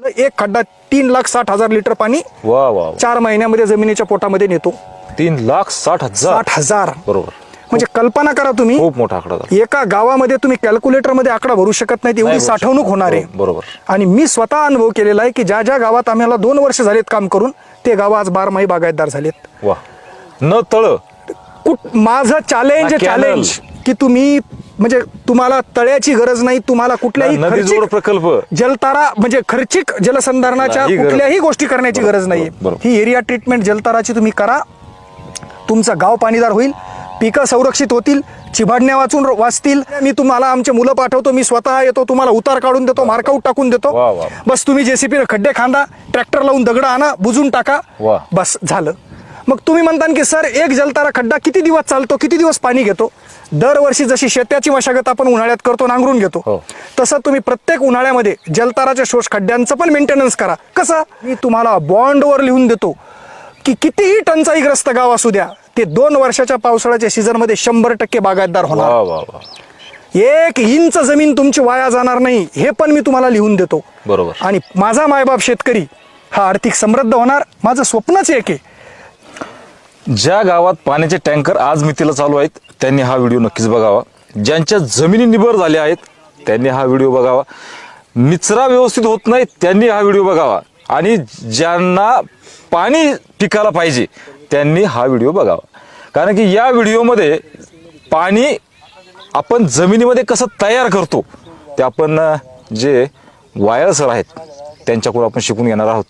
एक खड्डा तीन लाख साठ हजार लिटर पाणी वा वा. चार महिन्यामध्ये जमिनीच्या पोटामध्ये नेतो. तीन लाख साठ हजार. साठ हजार. बरोबर. म्हणजे कल्पना करा तुम्ही. खूप मोठा आकडा झाला. एका गावामध्ये तुम्ही कॅल्क्युलेटरमध्ये आकडा भरू शकत नाही एवढी साठवणूक. होणार आहे. बरोबर. आणि मी स्वतः अनुभव केलेला आहे की ज्या ज्या गावात आम्हाला दोन वर्ष झालेत काम करून ते गाव आज बारमाही बागायतदार झालेत. वा. न तळ. कुठ माझं चॅलेंज कॅनल. चॅलेंज की तुम्ही म्हणजे तुम्हाला तळ्याची गरज नाही तुम्हाला कुठल्याही खर्चिक- प्रकल्प. जलतारा म्हणजे खर्चिक जलसंधारणाच्या नाही. कुठल्याही गोष्टी करण्याची गरज बरोबर. ही एरिया ट्रीटमेंट जलताराची तुम्ही करा तुमचं गाव पाणीदार होईल पिकं संरक्षित होतील चिभाडण्या वाचून वाचतील मी तुम्हाला आमचे मुलं पाठवतो मी स्वतः येतो तुम्हाला उतार काढून देतो मार्कआउट टाकून देतो. बस तुम्ही जेसीपी खड्डे खांदा ट्रॅक्टर लावून दगड आणा बुजून टाका. बस झालं मग तुम्ही म्हणता की सर एक जलतारा खड्डा किती दिवस चालतो किती दिवस पाणी घेतो दरवर्षी जशी शेत्याची मशागत आपण उन्हाळ्यात करतो नांगरून घेतो हो. तसं तुम्ही प्रत्येक उन्हाळ्यामध्ये जलताराच्या शोष खड्ड्यांचं पण मेंटेनन्स करा. कसं? मी तुम्हाला बॉन्डवर लिहून देतो की कितीही टंचाईग्रस्त गाव असू द्या ते दोन वर्षाच्या पावसाळ्याच्या सीझनमध्ये शंभर टक्के बागायतदार होणार. एक इंच जमीन तुमची वाया जाणार नाही हे पण मी तुम्हाला लिहून देतो. बरोबर. आणि माझा मायबाप शेतकरी हा आर्थिक समृद्ध होणार. माझं स्वप्नच एक आहे ज्या गावात पाण्याचे टँकर आज मितीला चालू आहेत त्यांनी हा व्हिडिओ नक्कीच बघावा. ज्यांच्या जमिनी निबर झाल्या आहेत त्यांनी हा व्हिडिओ बघावा. निचरा व्यवस्थित होत नाही त्यांनी हा व्हिडिओ बघावा. आणि ज्यांना पाणी पिकाला पाहिजे त्यांनी हा व्हिडिओ बघावा. कारण की या व्हिडिओमध्ये पाणी आपण जमिनीमध्ये कसं तयार करतो ते आपण जे वायर सर आहेत त्यांच्याकडून आपण शिकून घेणार आहोत.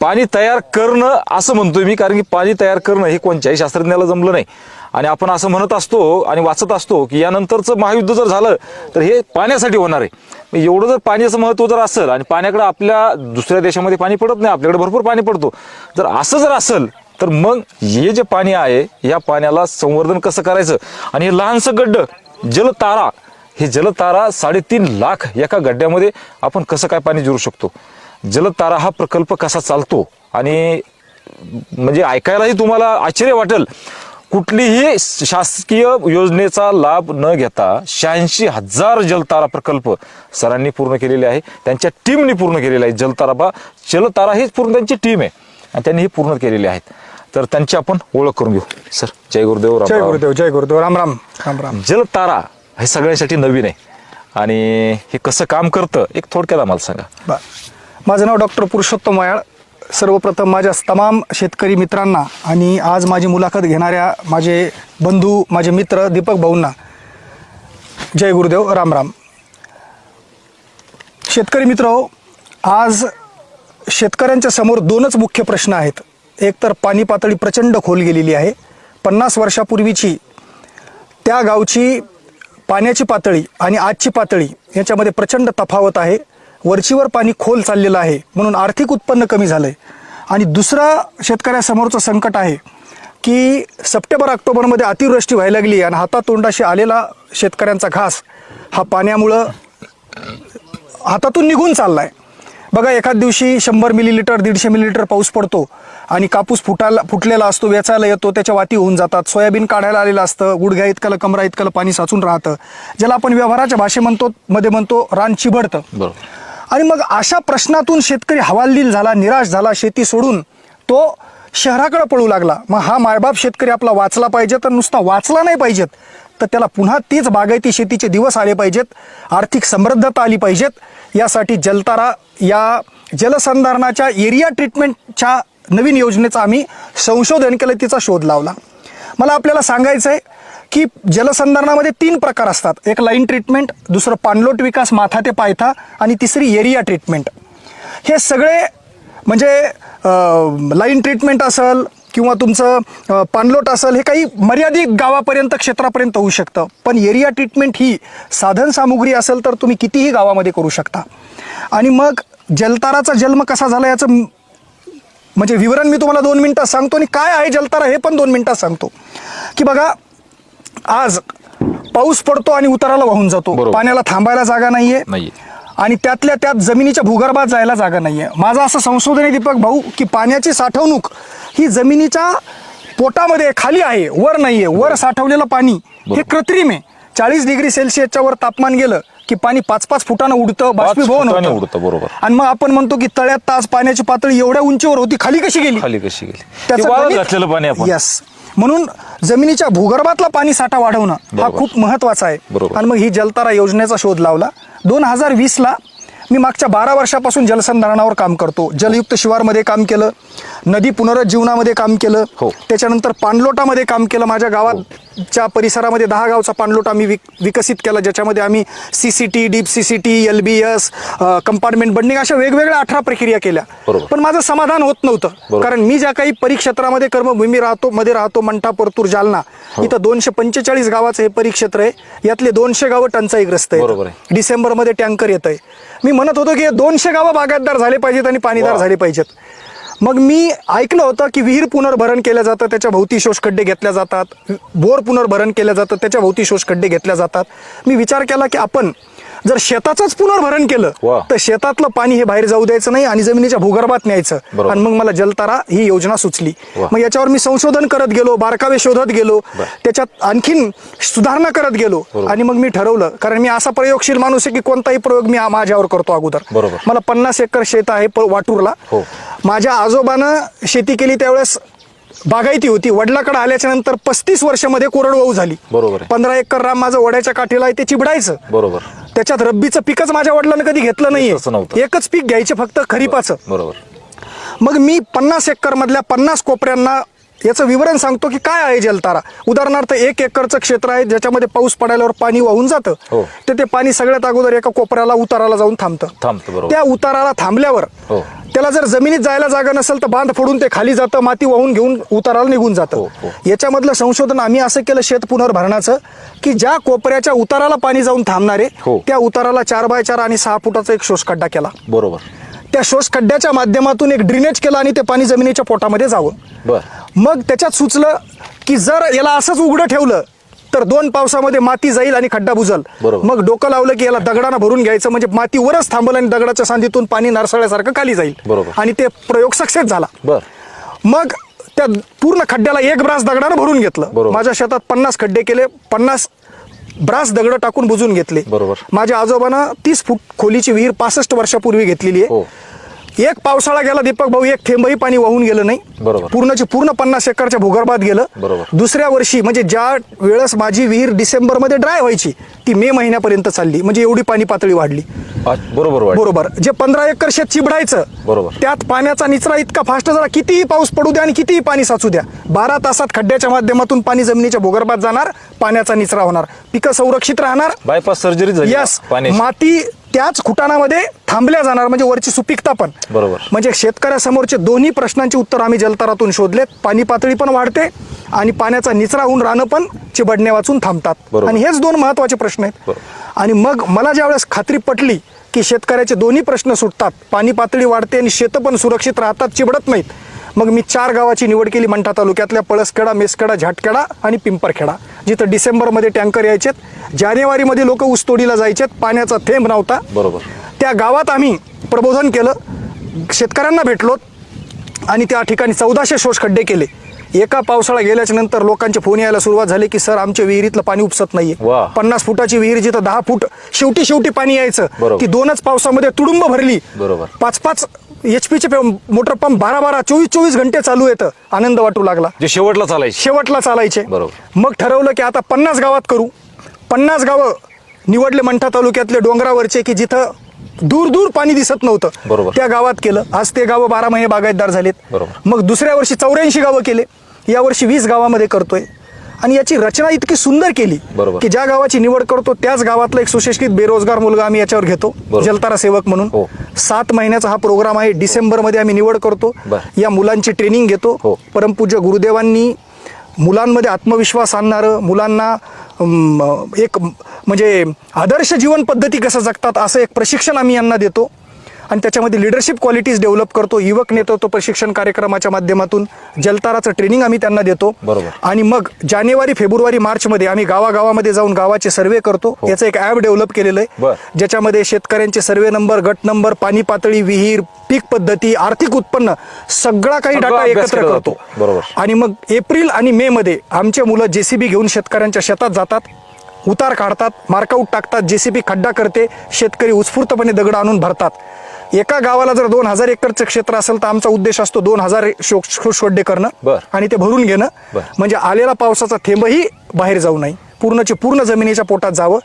पाणी तयार करणं असं म्हणतोय मी कारण की पाणी तयार करणं हे कोणत्याही शास्त्रज्ञाला जमलं नाही. आणि आपण असं म्हणत असतो आणि वाचत असतो की यानंतरचं महायुद्ध जर झालं तर हे पाण्यासाठी होणार आहे. मग एवढं जर पाण्याचं महत्त्व जर असेल आणि पाण्याकडे आपल्या दुसऱ्या देशामध्ये पाणी पडत नाही आपल्याकडे भरपूर पाणी पडतो. जर असं जर असेल तर मग हे जे पाणी आहे या पाण्याला संवर्धन कसं करायचं? आणि हे लहानसं गड्डं जलतारा हे जलतारा साडेतीन लाख एका गड्ड्यामध्ये आपण कसं काय पाणी जिरू शकतो? जलतारा हा प्रकल्प कसा चालतो? आणि म्हणजे ऐकायलाही तुम्हाला आश्चर्य वाटेल. कुठलीही शासकीय योजनेचा लाभ न घेता शहाऐंशी हजार जलतारा प्रकल्प सरांनी पूर्ण केलेले आहे. त्यांच्या टीमनी पूर्ण केलेले आहे. जलतारा बा जलतारा हीच पूर्ण त्यांची टीम आहे. आणि त्यांनी हे पूर्ण केलेले आहेत. तर त्यांची आपण ओळख करून घेऊ. सर जय गुरुदेव राम जय. गुरुदेव जय गुरुदेव राम राम राम राम. जलतारा हे सगळ्यांसाठी नवीन आहे. आणि हे कसं काम करतं एक थोडक्यात आम्हाला सांगा. माझं नाव डॉक्टर पुरुषोत्तम मयाळ सर्वप्रथम माझ्या तमाम शेतकरी मित्रांना आणि आज माझी मुलाखत घेणाऱ्या माझे बंधू माझे मित्र दीपक भाऊंना जय गुरुदेव राम राम. शेतकरी मित्र हो, आज शेतकऱ्यांच्या समोर दोनच मुख्य प्रश्न आहेत. एक तर पाणी पातळी प्रचंड खोल गेलेली आहे. पन्नास वर्षापूर्वीची त्या गावची पाण्याची पातळी आणि आजची पातळी याच्यामध्ये प्रचंड तफावत आहे. वरचीवर पाणी खोल चाललेलं आहे म्हणून आर्थिक उत्पन्न कमी झालं आहे आणि दुसरा शेतकऱ्यासमोरचं संकट आहे की सप्टेंबर ऑक्टोबरमध्ये अतिवृष्टी व्हायला लागली आणि हातातोंडाशी आलेला शेतकऱ्यांचा घास हा पाण्यामुळं हातातून निघून चाललाय. बघा एखाद दिवशी शंभर मिलीलिटर दीडशे मिलीलिटर पाऊस पडतो आणि कापूस फुटायला फुटलेला असतो वेचायला येतो त्याच्या वाती होऊन जातात. सोयाबीन काढायला आलेलं असतं गुडघ्या इतकं कमरा इतकं पाणी साचून राहतं ज्याला आपण व्यवहाराच्या भाषे म्हणतो मध्ये म्हणतो रान चिबडतं. बरोबर. आणि मग अशा प्रश्नातून शेतकरी हवालदिल झाला निराश झाला शेती सोडून तो शहराकडे पळू लागला. मग हा मायबाप शेतकरी आपला वाचला पाहिजे तर नुसता वाचला नाही पाहिजेत. तर त्याला पुन्हा तीच बागायती शेतीचे दिवस आले पाहिजेत. आर्थिक समृद्धता आली पाहिजेत. यासाठी जलतारा या जलसंधारणाच्या एरिया ट्रीटमेंटच्या नवीन योजनेचा आम्ही संशोधन केलं तिचा शोध लावला. मला आपल्याला सांगायचं आहे की जलसंधारणामध्ये तीन प्रकार असतात. एक लाईन ट्रीटमेंट दुसरं पाणलोट विकास माथा ते पायथा आणि तिसरी एरिया ट्रीटमेंट हे सगळे म्हणजे लाईन ट्रीटमेंट असेल किंवा तुमचं पाणलोट असेल हे काही मर्यादित गावापर्यंत क्षेत्रापर्यंत होऊ शकतं. पण एरिया ट्रीटमेंट ही साधन सामुग्री असेल तर तुम्ही कितीही गावामध्ये करू शकता. आणि मग जलताराचा जन्म कसा झाला याचं म्हणजे विवरण मी तुम्हाला दोन मिनिटात सांगतो आणि काय आहे जलतारा हे पण दोन मिनिटात सांगतो. की बघा आज पाऊस पडतो आणि उताराला वाहून जातो. पाण्याला थांबायला जागा नाहीये. नाहीये. आणि त्यातल्या त्यात जमिनीच्या भूगर्भात जायला जागा नाहीये. माझं असं संशोधन आहे दीपक भाऊ की पाण्याची साठवणूक ही जमिनीच्या पोटामध्ये खाली आहे वर नाहीये. वर साठवलेलं पाणी हे कृत्रिम आहे. चाळीस डिग्री सेल्सिअसच्या वर तापमान गेलं की पाणी पाच पाच फुटानं उडतं बाष्पीभवन फुटाने होतं. उडतं, बरोबर. आणि मग आपण म्हणतो की तळ्यात तास पाण्याची पातळी एवढ्या उंचीवर होती खाली कशी गेली खाली कशी गेली त्याचं ते वाळत गणित- घातलेलं पाणी आपण Yes. म्हणून जमिनीच्या भूगर्भातला पाणी साठा वाढवणं हा बरोबर. खूप महत्त्वाचा आहे बरोबर. आणि मग ही जलतारा योजनेचा शोध लावला दोन हजार वीस ला मी मागच्या बारा वर्षापासून जलसंधारणावर काम करतो जलयुक्त शिवारमध्ये काम केलं नदी पुनरुज्जीवनामध्ये काम केलं हो. त्याच्यानंतर पाणलोटामध्ये काम केलं माझ्या गावाच्या परिसरामध्ये दहा गावचा पाणलोटा मी विक विकसित केला ज्याच्यामध्ये आम्ही C C T deep C C T L B S compartment bunding अशा वेगवेगळ्या अठरा प्रक्रिया केल्या. पण माझं समाधान होत नव्हतं. कारण मी ज्या काही परिक्षेत्रामध्ये कर्मभूमी राहतो मध्ये राहतो मंठा परतूर जालना हो. इथं दोनशे पंचेचाळीस गावाचं हे परिक्षेत्र आहे यातले दोनशे गावं टंचाईग्रस्त आहे. डिसेंबरमध्ये टँकर येत आहे मी म्हणत होतो की हे दोनशे गावं बागायतदार झाले पाहिजेत आणि पाणीदार. झाले पाहिजेत मग मी ऐकलं होतं की विहीर पुनर्भरण केलं जातं त्याच्या भोवती शोषखड्डे घेतल्या जातात बोर पुनर्भरण केलं जातं त्याच्या भोवती शोषखड्डे घेतल्या जातात. मी विचार केला की आपण जर शेताचंच पुनर्भरण केलं वा. तर शेतातलं पाणी हे बाहेर जाऊ द्यायचं नाही आणि जमिनीच्या भूगर्भात न्यायचं बरोबर. आणि मग मला जलतारा ही योजना सुचली वा. मग याच्यावर मी संशोधन करत गेलो बारकावे शोधत गेलो त्याच्यात आणखीन सुधारणा करत गेलो बरोबर. आणि मग मी ठरवलं कारण मी असा प्रयोगशील माणूस आहे की कोणताही प्रयोग मी आ- माझ्यावर करतो अगोदर बरोबर. मला पन्नास एकर शेत आहे प- वाटूरला हो. माझ्या आजोबानं शेती केली त्यावेळेस बागायती होती. वडिलाकडे आल्याच्यानंतर पस्तीस वर्षामध्ये कोरडवाहू झाली. बरोबर आहे. पंधरा एकर राम माझं वड्याच्या काठीला आहे ते चिबडायचं बरोबर. त्याच्यात रब्बीचं पिकच माझ्या वडिलांनी कधी घेतलं तसं नाहीये. एकच पीक घ्यायचे फक्त खरीपाचं. बरोबर. मग मी पन्नास एकर मधल्या पन्नास कोपऱ्यांना याचं विवरण सांगतो की काय आहे जलतारा उदाहरणार्थ एक एकरचं क्षेत्र आहे ज्याच्यामध्ये पाऊस पडायल्यावर पाणी वाहून जातं हो. तर ते पाणी सगळ्यात अगोदर एका कोपऱ्याला उताराला जाऊन थांबतं थांबतं, बरोबर. त्या उताराला थांबल्यावर हो. त्याला जर जमिनीत जायला जागा नसेल तर बांध फोडून ते खाली जातं माती वाहून घेऊन उताराला निघून जातं हो, हो. याच्यामधलं संशोधन आम्ही असं केलं शेत पुनर्भरणाचं की ज्या कोपऱ्याच्या उताराला पाणी जाऊन थांबणारे हो. त्या उताराला चार बाय चार आणि सहा फुटाचा एक शोषखड्डा केला बरोबर त्या शोष खड्ड्याच्या माध्यमातून एक ड्रेनेज केलं आणि ते पाणी जमिनीच्या पोटामध्ये जावं. बर. मग त्याच्यात सुचलं की जर याला असंच उघडं ठेवलं तर दोन पावसामध्ये माती जाईल आणि खड्डा बुजल. मग डोकं लावलं की याला दगडानं भरून घ्यायचं म्हणजे माती वरच थांबल आणि दगडाच्या सांधीतून पाणी नारसाळ्यासारखं खाली जाईल. आणि ते प्रयोग सक्सेस झाला. मग त्या पूर्ण खड्ड्याला एक ब्रास दगडानं भरून घेतलं. माझ्या शेतात पन्नास खड्डे केले पन्नास ब्रास दगड टाकून बुजून घेतले. बरोबर. माझ्या आजोबानं तीस फूट खोलीची विहीर पासष्ट वर्षापूर्वी घेतलेली आहे. हो. एक पावसाळा गेला दीपक भाऊ एक थेंबही पाणी वाहून गेलं नाही. बरोबर. पूर्णची पूर्ण पन्नास एकरच्या भूगर्भात गेलं. बरोबर. दुसऱ्या वर्षी म्हणजे ज्या वेळेस माझी विहीर डिसेंबरमध्ये ड्राय व्हायची ती मे महिन्यापर्यंत चालली. म्हणजे एवढी पाणी पातळी वाढली. बरोबर बरोबर. जे पंधरा एकर शेत चिबडायचं बरोबर. त्यात पाण्याचा निचरा इतका फास्ट झाला कितीही पाऊस पडू द्या आणि कितीही पाणी साचू द्या बारा तासात खड्ड्याच्या माध्यमातून पाणी जमिनीच्या भूगर्भात जाणार पाण्याचा निचरा होणार. पिकं संरक्षित राहणार. बायपास सर्जरी झाली. यस पाणी माती त्याच खुटाणामध्ये थांबल्या जाणार म्हणजे वरची सुपीकता पण बरोबर. म्हणजे शेतकऱ्यासमोरचे दोन्ही प्रश्नांची उत्तर आम्ही जलतारातून शोधलेत पाणी पातळी पण वाढते आणि पाण्याचा निचरा होऊन राहणं पण चिबडणे वाचून थांबतात बरोबर. आणि हेच दोन महत्त्वाचे प्रश्न आहेत. आणि मग मला ज्यावेळेस खात्री पटली की शेतकऱ्याचे दोन्ही प्रश्न सुटतात पाणी पातळी वाढते आणि शेतं पण सुरक्षित राहतात चिबडत नाहीत मग मी चार गावाची निवड केली मंठा तालुक्यातल्या पळसखेडा मेसखेडा झाटखेडा आणि पिंपरखेडा. जिथं डिसेंबरमध्ये टँकर यायचेत. जानेवारीमध्ये लोक ऊसतोडीला जायचेत. पाण्याचा थेंब नव्हता. बरोबर. त्या गावात आम्ही प्रबोधन केलं. शेतकऱ्यांना भेटलो आणि त्या ठिकाणी चौदाशे शोष खड्डे केले. एका पावसाळा गेल्याच्यानंतर लोकांचे फोन यायला सुरुवात झाली की सर आमच्या विहिरीतलं पाणी उपसत नाहीये. पन्नास फुटाची विहीर जिथं दहा फूट शेवटी शेवटी पाणी यायचं. ती दोनच पावसामध्ये तुडुंब भरली बरोबर. पाच पाच एच पीचे मोटर पंप बारा बारा चोवीस चोवीस घंटे चालू येतं आनंद वाटू लागला जे शेवटला चालायचे शेवटला चालायचे बरोबर. मग ठरवलं की आता पन्नास गावात करू पन्नास गावं निवडले मंठा तालुक्यातले डोंगरावरचे की जिथं दूर दूर पाणी दिसत नव्हतं बरोबर. त्या गावात केलं आज ते गावं बारा महिने बागायतदार झालेत बरोबर. मग दुसऱ्या वर्षी चौऱ्याऐंशी गावं केले यावर्षी वीस गावामध्ये करतोय आणि याची रचना इतकी सुंदर केली बरोबर. की ज्या गावाची निवड करतो त्याच गावातला एक सुशिक्षित बेरोजगार मुलगा आम्ही याच्यावर घेतो बरोबर. जलतारा सेवक म्हणून हो. सात महिन्याचा हा प्रोग्राम आहे डिसेंबरमध्ये आम्ही निवड करतो बर. या मुलांची ट्रेनिंग घेतो हो. परमपूज्य गुरुदेवांनी मुलांमध्ये आत्मविश्वास आणणारं मुलांना एक म्हणजे आदर्श जीवन पद्धती कसं जगतात असं एक प्रशिक्षण आम्ही यांना देतो. आणि त्याच्यामध्ये लिडरशिप क्वालिटीज डेव्हलप करतो युवक नेतृत्व प्रशिक्षण कार्यक्रमाच्या माध्यमातून जलताराचं ट्रेनिंग आम्ही त्यांना देतो बरोबर. आणि मग जानेवारी फेब्रुवारी मार्चमध्ये आम्ही गावागावामध्ये जाऊन गावाचे सर्वे करतो याचं एक ॲप डेव्हलप केलेलं बर. आहे ज्याच्यामध्ये शेतकऱ्यांचे सर्वे नंबर गट नंबर पाणी पातळी विहीर पीक पद्धती आर्थिक उत्पन्न सगळा काही सगळा डाटा अभ्यास एकत्र केला करतो जातो. बरोबर. आणि मग एप्रिल आणि मे मध्ये आमचे मुलं जेसीबी घेऊन शेतकऱ्यांच्या शेतात जातात उतार काढतात मार्कआउट टाकतात जेसीबी खड्डा करते शेतकरी उत्स्फूर्तपणे दगड आणून भरतात. एका गावाला जर दोन हजार एकरचं क्षेत्र असेल तर आमचा उद्देश असतो दोन हजार शो शोषखड्डे करणं. आणि ते भरून घेणं. म्हणजे आलेला पावसाचा थेंबही बाहेर जाऊ नये. पूर्णचे पूर्ण जमिनीच्या पोटात जावं.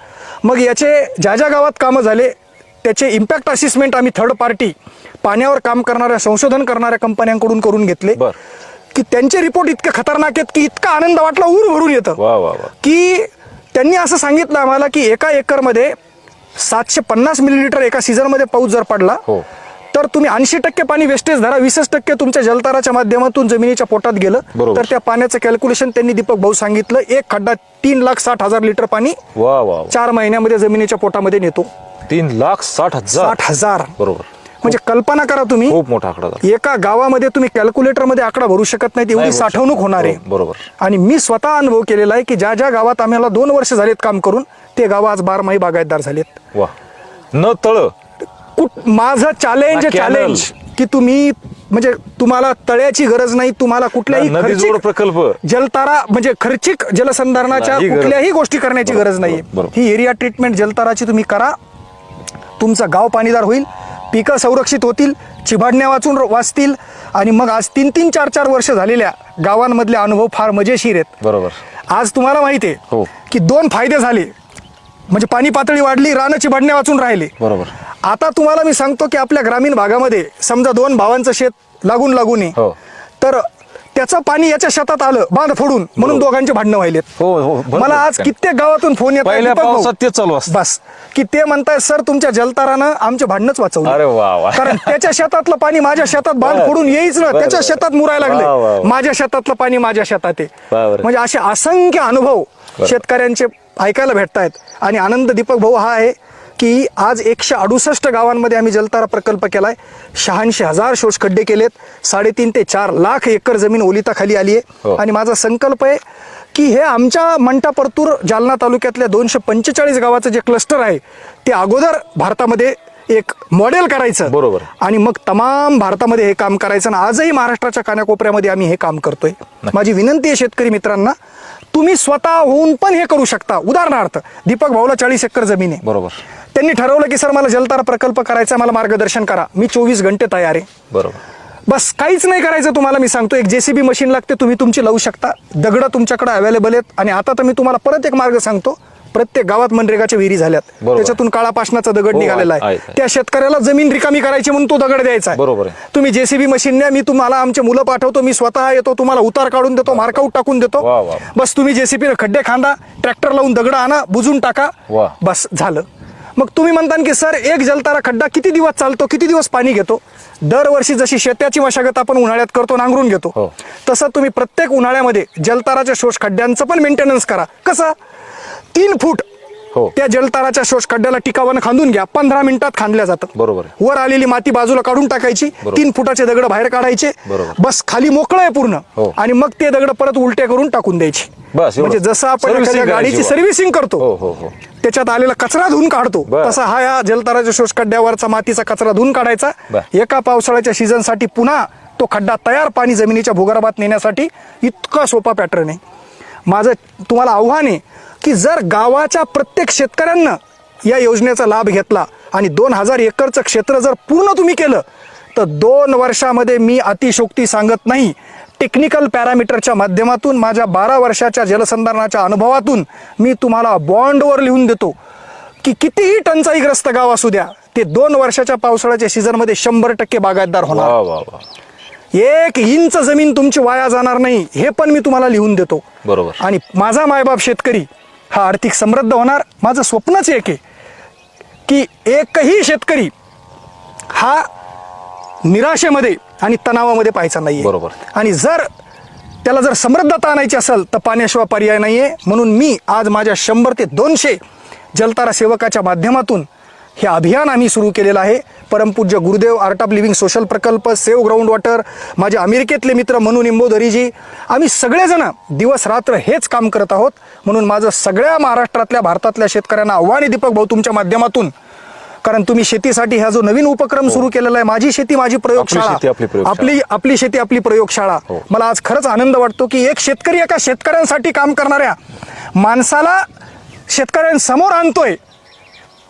मग याचे ज्या ज्या गावात कामं झाले त्याचे इम्पॅक्ट असेसमेंट आम्ही थर्ड पार्टी पाण्यावर काम करणाऱ्या संशोधन करणाऱ्या कंपन्यांकडून करून घेतले. की त्यांचे रिपोर्ट इतके खतरनाक आहेत की इतका आनंद वाटला ऊर भरून येतं. की त्यांनी असं सांगितलं आम्हाला की एका एकरमध्ये सातशे पन्नास मिलीलिटर एका सीझनमध्ये पाऊस जर पडला हो. तर तुम्ही ऐंशी टक्के पाणी वेस्टेज धरा वीसच टक्के तुमच्या जलताराच्या माध्यमातून जमिनीच्या पोटात गेलं बरोबर. तर त्या पाण्याचं कॅल्क्युलेशन त्यांनी दीपक भाऊ सांगितलं एक खड्डा तीन लाख साठ हजार लिटर पाणी वा वा वा. चार महिन्यामध्ये जमिनीच्या पोटामध्ये नेतो तीन लाख साठ हजार साठ हजार बरोबर म्हणजे कल्पना करा तुम्ही खूप मोठा आकडा झाला एका गावामध्ये तुम्ही कॅल्क्युलेटरमध्ये आकडा भरू शकत नाही नाही एवढी साठवणूक. होणार आहे हो, बरोबर. आणि मी स्वतः अनुभव केलेला आहे की ज्या ज्या गावात आम्हाला दोन वर्ष झालेत काम करून ते गाव आज बारमाही बागायतदार झालेत वा न तळ माझं चॅलेंज. चॅलेंज की तुम्ही म्हणजे तुम्हाला तळ्याची गरज नाही तुम्हाला कुठल्याही खर्चिक प्रकल्प. जलतारा म्हणजे खर्चिक जलसंधारणाच्या नाही. कुठल्याही गोष्टी करण्याची गरज बरोबर. ही एरिया ट्रीटमेंट जलताराची तुम्ही करा तुमचं गाव पाणीदार होईल पिकं संरक्षित होतील चिभाडण्या वाचून वाचतील आणि मग आज तीन तीन चार चार वर्ष झालेल्या गावांमधले अनुभव फार मजेशीर आहेत. बरोबर. आज तुम्हाला माहिती हो. आहे की दोन फायदे झाले. म्हणजे पाणी पातळी वाढली रानं चिभाडण्या वाचून राहिले. बरोबर. आता तुम्हाला मी सांगतो की आपल्या ग्रामीण भागामध्ये समजा दोन भावांचं शेत लागून लागून आहे. हो. तर त्याचं पाणी याच्या शेतात आलं बांध फोडून म्हणून दोघांचे भांडणं व्हायलेत हो हो. मला आज कित्येक गावातून फोन येत पहिल्या पावसात ते चालू असतं. बस की ते म्हणताय सर तुमच्या जलतारानं आमचे भांडणच वाचवलं अरे वा वा. कारण त्याच्या शेतातलं पाणी माझ्या शेतात बांध बरं. फोडून येईच ना बरं, त्याच्या बरं. शेतात मुरायला वा, वा, लागले वा. माझ्या शेतातलं पाणी माझ्या शेतात आहे बरं. म्हणजे असे असंख्य अनुभव शेतकऱ्यांचे ऐकायला भेटत आहेत आणि आनंद दीपक भाऊ हा आहे की आज एकशे अडुसष्ट गावांमध्ये आम्ही जलतारा प्रकल्प केलाय. शहाऐंशी हजार शोष खड्डे केलेत. साडेतीन ते चार लाख एकर जमीन ओलिताखाली आली हो. आहे आणि माझा संकल्प आहे की हे आमच्या मंटा परतूर जालना तालुक्यातल्या दोनशे पंचेचाळीस गावाचं जे क्लस्टर आहे ते अगोदर भारतामध्ये एक मॉडेल करायचं. बरोबर. आणि मग तमाम भारतामध्ये हे काम करायचं आणि आजही महाराष्ट्राच्या कानाकोपऱ्यामध्ये आम्ही हे काम करतोय. माझी विनंती आहे शेतकरी मित्रांना तुम्ही स्वतः होऊन पण हे करू शकता. उदाहरणार्थ दीपक भाऊला चाळीस एकर जमीन आहे. बरोबर. त्यांनी ठरवलं की सर मला जलतारा प्रकल्प करायचा आहे, मला मार्गदर्शन करा. मी चोवीस घंटे तयार आहे. बरोबर. बस काहीच नाही करायचं तुम्हाला मी सांगतो. एक जेसीबी मशीन लागते तुम्ही तुमची लावू शकता. दगडं तुमच्याकडे अवेलेबल आहेत. आणि आता तर मी तुम्हाला परत एक मार्ग सांगतो. प्रत्येक गावात मनरेगाच्या विहिरी झाल्यात बरोबर. त्याच्यातून काळा पाषाणाचा दगड हो, निघालेला आहे, आहे आहे. त्या शेतकऱ्याला जमीन रिकामी करायची म्हणून तो दगड द्यायचा आहे बरोबर आहे. तुम्ही जेसीबी मशीन न्या मी तुम्हाला आमचे मुलं पाठवतो मी स्वतः येतो तुम्हाला उतार काढून देतो मार्कआउट टाकून देतो वा. बस तुम्ही जेसीबी खड्डे खांदा ट्रॅक्टर लावून दगड आणा बुजून टाका वा. बस झालं मग तुम्ही म्हणता की सर एक जलतारा खड्डा किती दिवस चालतो किती दिवस पाणी घेतो दरवर्षी जशी शेत्याची मशागत आपण उन्हाळ्यात करतो नांगरून घेतो हो. तसं तुम्ही प्रत्येक उन्हाळ्यामध्ये जलताराच्या शोष खड्ड्यांचं पण मेंटेनन्स करा कसं तीन फूट हो. त्या जलताराच्या शोष खड्ड्याला टिकावानं खांदून घ्या पंधरा मिनिटात खांदल्या जातात बरोबर आहे. वर आलेली माती बाजूला काढून टाकायची बरोबर. तीन फुटाचे दगड बाहेर काढायचे बरोबर. बस खाली मोकळं आहे पूर्ण हो. आणि मग ते दगड परत उलटे करून टाकून द्यायची बस, एवढं. म्हणजे जसं आपण Servicing एखाद्या करायची गाडीची. सर्व्हिसिंग करतो हो, हो, हो. त्याच्यात आलेला कचरा धुवून काढतो बर. तसा हा या जलताराच्या शोष खड्ड्यावरचा मातीचा कचरा धुवून काढायचा बर. एका पावसाळ्याच्या सीझनसाठी पुन्हा तो खड्डा तयार पाणी जमिनीच्या भूगर्भात नेण्यासाठी इतका सोपा पॅटर्न आहे माझं तुम्हाला आव्हान आहे की जर गावाच्या प्रत्येक शेतकऱ्यांना या योजनेचा लाभ घेतला आणि दोन हजार एकरचं क्षेत्र जर पूर्ण तुम्ही केलं तर दोन वर्षामध्ये मी अतिशोक्ती सांगत नाही. टेक्निकल पॅरामीटरच्या माध्यमातून माझ्या बारा वर्षाच्या जलसंधारणाच्या अनुभवातून मी तुम्हाला बॉन्डवर लिहून देतो की कितीही टंचाईग्रस्त गाव असू द्या ते दोन वर्षाच्या पावसाळ्याच्या सीझनमध्ये शंभर टक्के बागायतदार होणार. एक इंच जमीन तुमची वाया जाणार नाही हे पण मी तुम्हाला लिहून देतो बरोबर. आणि माझा मायबाप शेतकरी हा आर्थिक समृद्ध होणार माझं स्वप्नच एक आहे की एकही शेतकरी हा निराशेमध्ये आणि तणावामध्ये पाहायचा नाहीये बरोबर. आणि जर त्याला जर समृद्धता आणायची असेल तर पाण्याशिवाय पर्याय नाहीये म्हणून मी आज माझ्या शंभर ते दोनशे जलतारा सेवकाच्या माध्यमातून हे अभियान आम्ही सुरू केलेलं आहे. परमपूज्य Gurudev Art of Living social प्रकल्प सेव्ह ग्राउंड वॉटर माझे अमेरिकेतले मित्र मनू निंबोदरीजी आम्ही सगळेजण दिवस रात्र हेच काम करत आहोत. म्हणून माझं सगळ्या महाराष्ट्रातल्या भारतातल्या शेतकऱ्यांना आव्हान आहे दीपक भाऊ तुमच्या माध्यमातून. कारण तुम्ही शेतीसाठी हा जो नवीन उपक्रम सुरू केलेला आहे माझी शेती माझी प्रयोगशाळा. शेती, आपली प्रयोगशाळा. आपली आपली शेती आपली प्रयोगशाळा. हो. मला आज खरंच आनंद वाटतो की एक शेतकरी एका शेतकऱ्यांसाठी काम करणाऱ्या माणसाला शेतकऱ्यांसमोर आणतोय.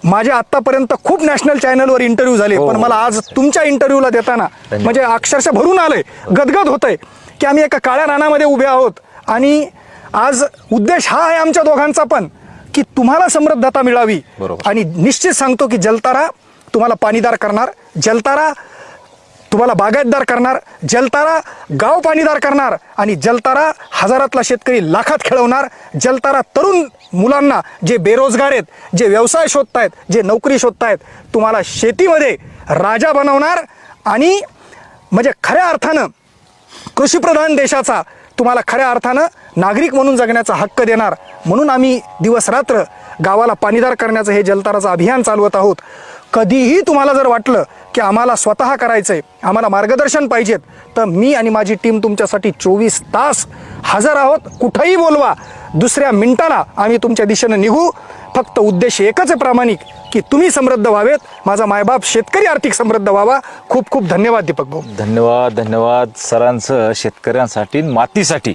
माझे आतापर्यंत खूप नॅशनल चॅनलवर इंटरव्ह्यू झाले हो. पण मला आज तुमच्या इंटरव्ह्यूला देताना. म्हणजे अक्षरशः भरून आलंय गदगद होतंय की आम्ही एका काळ्या रानामध्ये उभे आहोत आणि आज उद्देश हा आहे आमच्या दोघांचा पण की तुम्हाला समृद्धता मिळावी. आणि निश्चित सांगतो की जलतारा तुम्हाला पाणीदार करणार जलतारा तुम्हाला बागायतदार करणार जलतारा गाव पाणीदार करणार आणि जलतारा हजारातला शेतकरी लाखात खेळवणार. जलतारा तरुण मुलांना जे बेरोजगार आहेत जे व्यवसाय शोधतायत जे नोकरी शोधतायत तुम्हाला शेतीमध्ये राजा बनवणार आणि म्हणजे खऱ्या अर्थानं कृषीप्रधान देशाचा तुम्हाला खऱ्या अर्थानं नागरिक म्हणून जगण्याचा हक्क देणार. म्हणून आम्ही दिवस रात्र गावाला पाणीदार करण्याचं हे जलताराचं अभियान चालवत आहोत. कधीही तुम्हाला जर वाटलं की आम्हाला स्वतः करायचंय आम्हाला मार्गदर्शन पाहिजेत तर मी आणि माझी टीम तुमच्यासाठी चोवीस तास हजर आहोत. कुठंही बोलवा. दुसऱ्या मिनिटाला आम्ही तुमच्या दिशेनं निघू. फक्त उद्देश एकच आहे प्रामाणिक की तुम्ही समृद्ध व्हावेत. माझा मायबाप शेतकरी आर्थिक समृद्ध व्हावा. खूप खूप धन्यवाद दीपक भाऊ. धन्यवाद धन्यवाद सरांचं शेतकऱ्यांसाठी मातीसाठी.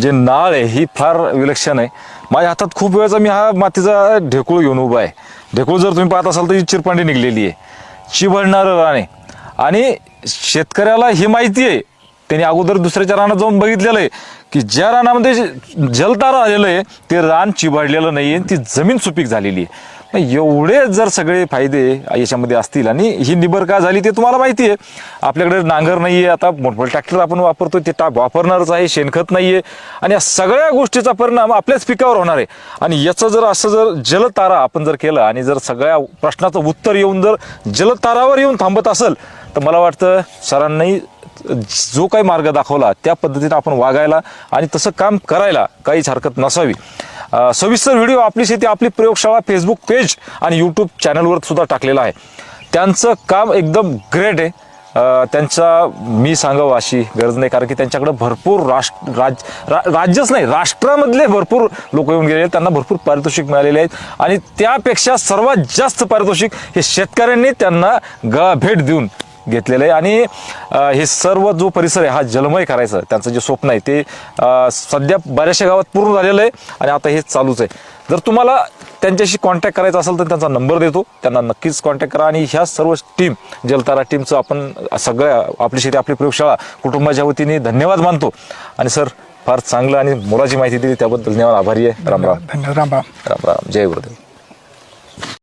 जे नाळ आहे ही फार विलक्षण आहे. माझ्या हातात खूप वेळचा मी हा मातीचा ढेकूळ घेऊन उभा आहे. ढेकूळ जर तुम्ही पाहत असाल तर ही चिरपांडी निघलेली आहे. चिबळणारं रान आहे आणि शेतकऱ्याला ही माहिती आहे त्यांनी अगोदर दुसऱ्याच्या रानात जाऊन बघितलेलं आहे की ज्या रानामध्ये जलतारा आलेलं आहे ते रान चिबाडलेलं नाही आहे ती जमीन सुपीक झालेली आहे. एवढे जर सगळे फायदे याच्यामध्ये असतील आणि ही निबर का झाली ते तुम्हाला माहिती आहे. आपल्याकडे नांगर नाही आहे आता मोठमोठे ट्रॅक्टर आपण वापरतो ते टाप वापरणारच आहे शेणखत नाही आहे आणि या सगळ्या गोष्टीचा परिणाम आपल्याच पिकावर होणार आहे. आणि याचं जर असं जर जलतारा आपण जर केलं आणि जर सगळ्या प्रश्नाचं उत्तर येऊन जर जलतारावर येऊन थांबत असेल तर मला वाटतं सरांनी जो काही मार्ग दाखवला त्या पद्धतीने आपण वागायला आणि तसं काम करायला काहीच हरकत नसावी. सविस्तर व्हिडिओ आपली शेती आपली प्रयोगशाळा फेसबुक पेज आणि यूट्यूब चॅनलवर सुद्धा टाकलेला आहे. त्यांचं काम एकदम ग्रेट आहे. त्यांचा मी सांगावं अशी गरज नाही कारण की त्यांच्याकडे भरपूर राष्ट्र राज रा, राज्यच नाही राष्ट्रामधले भरपूर लोक येऊन गेले आहेत. त्यांना भरपूर पारितोषिक मिळालेले आहेत. आणि त्यापेक्षा सर्वात जास्त पारितोषिक हे शेतकऱ्यांनी त्यांना ग भेट देऊन घेतलेलं आहे. आणि हे सर्व जो परिसर आहे हा जलमय करायचं त्यांचं जे स्वप्न आहे ते सध्या बऱ्याचशा गावात पूर्ण झालेलं आहे आणि आता हे चालूच आहे. जर तुम्हाला त्यांच्याशी कॉन्टॅक्ट करायचा असेल तर त्यांचा नंबर देतो. त्यांना नक्कीच कॉन्टॅक्ट करा. आणि ह्या सर्व टीम जलतारा टीमचं आपण सगळ्या आपली शेती आपली प्रयोगशाळा कुटुंबाच्या वतीने धन्यवाद मानतो. आणि सर फार चांगलं आणि मोलाची माहिती दिली. त्याबद्दल धन्यवाद. आभारी आहे. राम राम. धन्यवाद. राम राम. राम राम. जय गुरुदेव.